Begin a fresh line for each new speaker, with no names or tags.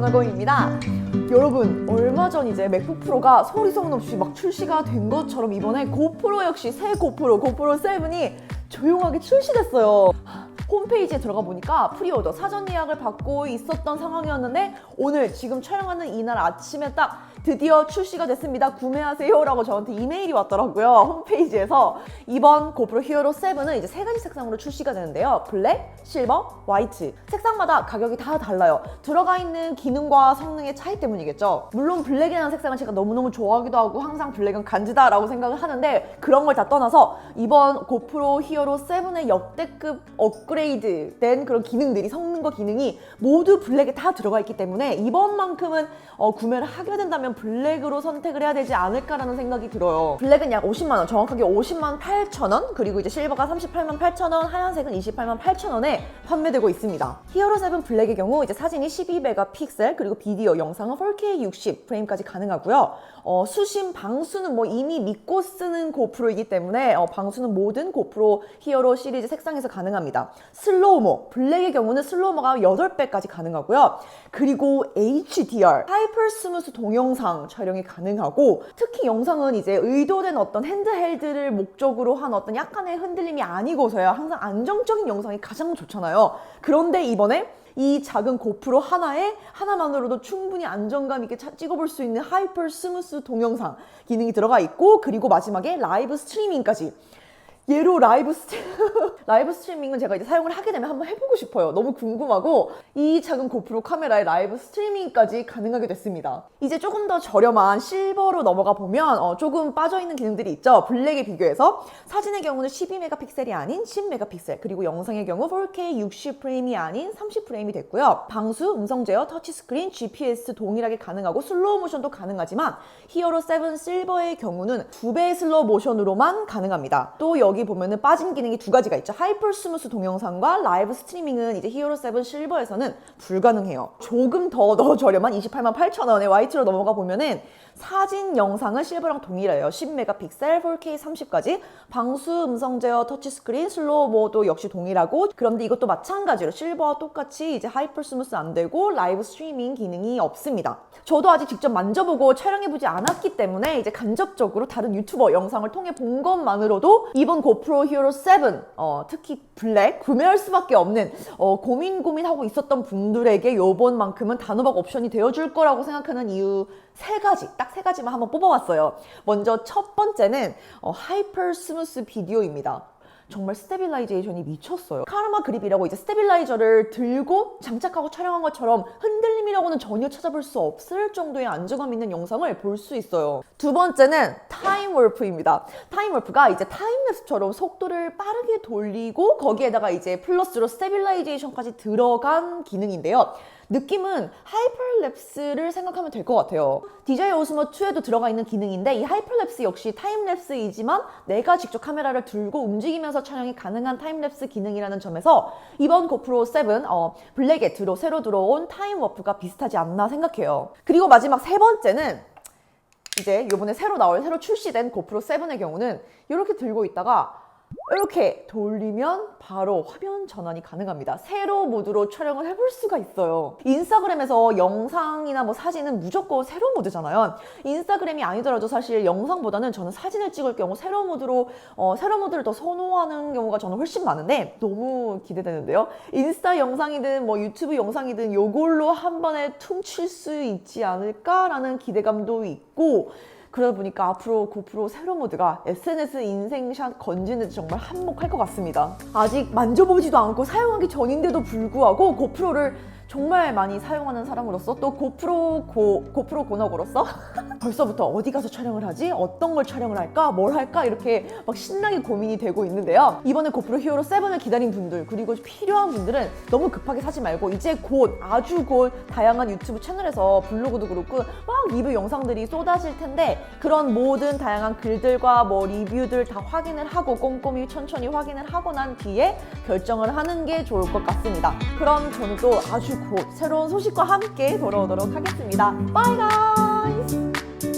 권하고입니다. 여러분 얼마 전 이제 맥북 프로가 소리 소문 없이 막 출시가 된 것처럼 이번에 고프로 역시 새 고프로 고프로 7이 조용하게 출시됐어요. 홈페이지에 들어가 보니까 프리오더 사전 예약을 받고 있었던 상황이었는데 오늘 지금 촬영하는 이날 아침에 딱 드디어 출시가 됐습니다. 구매하세요라고 저한테 이메일이 왔더라고요. 홈페이지에서 이번 고프로 히어로 7은 이제 세 가지 색상으로 출시가 되는데요. 블랙, 실버, 화이트. 색상마다 가격이 다 달라요. 들어가 있는 기능과 성능의 차이 때문이겠죠. 물론 블랙이라는 색상은 제가 너무너무 좋아하기도 하고 항상 블랙은 간지다라고 생각을 하는데 그런 걸 다 떠나서 이번 고프로 히어로 7의 역대급 업그레이드 된 그런 기능들이 성능과 기능이 모두 블랙에 다 들어가 있기 때문에 이번만큼은 어, 구매를 하게 된다면 블랙으로 선택을 해야 되지 않을까라는 생각이 들어요. 블랙은 약 50만 원, 정확하게 50만 8천 원, 그리고 이제 실버가 38만 8천 원, 하얀색은 28만 8천 원에 판매되고 있습니다. 히어로 7 블랙의 경우 이제 사진이 12메가 픽셀 그리고 비디오, 영상은 4K 60 프레임까지 가능하고요. 어, 수심, 방수는 뭐 이미 믿고 쓰는 고프로이기 때문에 어, 방수는 모든 고프로 히어로 시리즈 색상에서 가능합니다. 슬로우모, 블랙의 경우는 슬로우모가 8배까지 가능하고요. 그리고 HDR, 하이퍼 스무스 동영상 촬영이 가능하고 특히 영상은 이제 의도된 어떤 핸드헬드를 목적으로 한 어떤 약간의 흔들림이 아니고서야 항상 안정적인 영상이 가장 좋잖아요. 그런데 이번에 이 작은 고프로 하나에 하나만으로도 충분히 안정감 있게 차- 찍어볼 수 있는 하이퍼 스무스 동영상 기능이 들어가 있고 그리고 마지막에 라이브 스트리밍까지 얘로 라이브 스트 라이브 스트리밍은 제가 이제 사용을 하게 되면 한번 해보고 싶어요. 너무 궁금하고 이 작은 고프로 카메라에 라이브 스트리밍까지 가능하게 됐습니다. 이제 조금 더 저렴한 실버로 넘어가 보면 어, 조금 빠져 있는 기능들이 있죠. 블랙에 비교해서 사진의 경우는 12메가픽셀이 아닌 10메가픽셀 그리고 영상의 경우 4K 60프레임이 아닌 30프레임이 됐고요. 방수, 음성 제어, 터치 스크린, GPS 동일하게 가능하고 슬로우 모션도 가능하지만 히어로 7 실버의 경우는 두 배의 슬로우 모션으로만 가능합니다. 또 여기 보면은 빠진 기능이 두 가지가 있죠. 하이퍼 스무스 동영상과 라이브 스트리밍은 이제 히어로 7 실버에서는 불가능해요. 조금 더 더 저렴한 28만 8천 원에 화이트로 넘어가 보면은 사진 영상은 실버랑 동일해요. 10메가픽셀, 4K 30까지. 방수, 음성 제어, 터치 스크린, 슬로우 모도 역시 동일하고 그런데 이것도 마찬가지로 실버와 똑같이 이제 하이퍼 스무스 안 되고 라이브 스트리밍 기능이 없습니다. 저도 아직 직접 만져보고 촬영해보지 않았기 때문에 이제 간접적으로 다른 유튜버 영상을 통해 본 것만으로도 이번 고프로 히어로 7 어, 특히 블랙 구매할 수밖에 없는 어, 고민 고민하고 있었던 분들에게 요번만큼은 단호박 옵션이 되어줄 거라고 생각하는 이유 세 가지 딱 세 가지만 한번 뽑아봤어요. 먼저 첫 번째는 어, 하이퍼 스무스 비디오입니다. 정말 스테빌라이제이션이 미쳤어요. 카르마 그립이라고 이제 스테빌라이저를 들고 장착하고 촬영한 것처럼 흔들림이라고는 전혀 찾아볼 수 없을 정도의 안정감 있는 영상을 볼 수 있어요. 두 번째는 타임 월프입니다. 타임 월프가 이제 타임랩스처럼 속도를 빠르게 돌리고 거기에다가 이제 플러스로 스테빌라이제이션까지 들어간 기능인데요. 느낌은 하이퍼랩스를 생각하면 될 것 같아요. DJI 오스모 2에도 들어가 있는 기능인데 이 하이퍼랩스 역시 타임랩스이지만 내가 직접 카메라를 들고 움직이면서 촬영이 가능한 타임랩스 기능이라는 점에서 이번 고프로 7 어, 블랙에 들어 새로 들어온 타임 워프가 비슷하지 않나 생각해요. 그리고 마지막 세 번째는 이제 요번에 새로 나올 새로 출시된 고프로 7의 경우는 이렇게 들고 있다가 이렇게 돌리면 바로 화면 전환이 가능합니다. 세로 모드로 촬영을 해볼 수가 있어요. 인스타그램에서 영상이나 뭐 사진은 무조건 세로 모드잖아요. 인스타그램이 아니더라도 사실 영상보다는 저는 사진을 찍을 경우 세로 모드로 어, 세로 모드를 더 선호하는 경우가 저는 훨씬 많은데 너무 기대되는데요. 인스타 영상이든 뭐 유튜브 영상이든 요걸로 한 번에 퉁칠 수 있지 않을까라는 기대감도 있고 그러다 보니까 앞으로 고프로 세로 모드가 SNS 인생샷 건지는 데 정말 한몫할 것 같습니다. 아직 만져보지도 않고 사용하기 전인데도 불구하고 고프로를 정말 많이 사용하는 사람으로서 또 고프로 고, 고프로 고너고로서 벌써부터 어디 가서 촬영을 하지? 어떤 걸 촬영을 할까? 뭘 할까? 이렇게 막 신나게 고민이 되고 있는데요. 이번에 고프로 히어로 7을 기다린 분들 그리고 필요한 분들은 너무 급하게 사지 말고 이제 곧 아주 곧 다양한 유튜브 채널에서 블로그도 그렇고 막 리뷰 영상들이 쏟아질 텐데 그런 모든 다양한 글들과 뭐 리뷰들 다 확인을 하고 꼼꼼히 천천히 확인을 하고 난 뒤에 결정을 하는 게 좋을 것 같습니다. 그럼 저는 또 아주 곧 새로운 소식과 함께 돌아오도록 하겠습니다. 바이 가이즈!